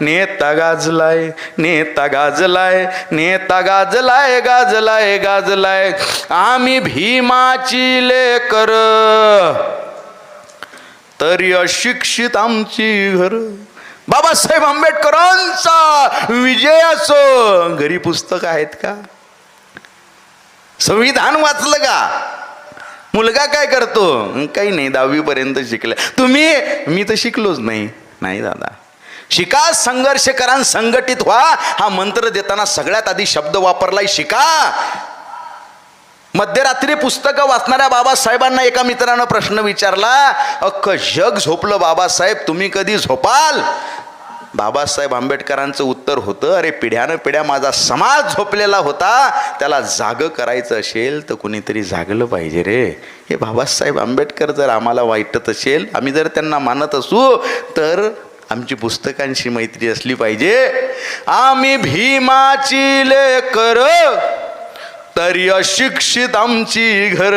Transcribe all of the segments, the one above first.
नेता गाजलाय नेता गाजलाय नेता गाजलाय गाजलाय गाजलाय. आम्ही भीमाची लेकर तरी अशिक्षित आमची घर. बाबासाहेब आंबेडकरांचा विजय असो. घरी पुस्तक आहेत का? संविधान वाचलं का? मुलगा काय करतो? काही नाही दहावी पर्यंत शिकलाय तुम्ही मी तर शिकलोच नाही. नाही दादा. शिका संघर्ष करा संघटित व्हा. हा मंत्र देताना सगळ्यात आधी शब्द वापरलाय शिका. मध्यरात्री पुस्तकं वाचणाऱ्या बाबासाहेबांना एका मित्रानं प्रश्न विचारला अख्खं जग झोपलं बाबासाहेब तुम्ही कधी झोपाल? बाबासाहेब आंबेडकरांचं उत्तर होतं अरे पिढ्यानं पिढ्या माझा समाज झोपलेला होता. त्याला जागं करायचं असेल तर कुणीतरी जागलं पाहिजे रे. हे बाबासाहेब आंबेडकर जर आम्हाला वाईटत असेल आम्ही जर त्यांना मानत असू तर आमची पुस्तकांशी मैत्री असली पाहिजे. आम्ही भीमाची लेकर तरी अशिक्षित आमची घर.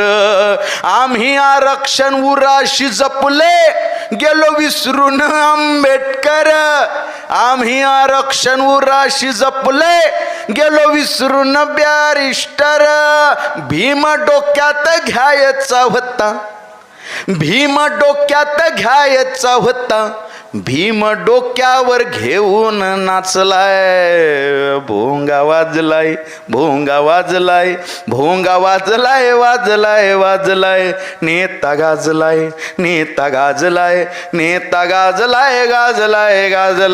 आम्ही आरक्षण उराशी जपले गेलो विसरून आंबेडकर. आम्ही आरक्षण उराशी जपले गेलो विसरून बॅरिस्टर. भीम डोक्यात घ्यायचा होता. भीम डोक्यात घ्यायचा होता. भीम डोक्यावर घेऊन नाचलाय. भोंगा वाजलाय भोंगा वाजलाय भोंगा वाजलाय वाजलाय वाजलाय. नेता गाजलाय नेता गाजलाय नेता गाजलाय गाजलाय गाजलाय.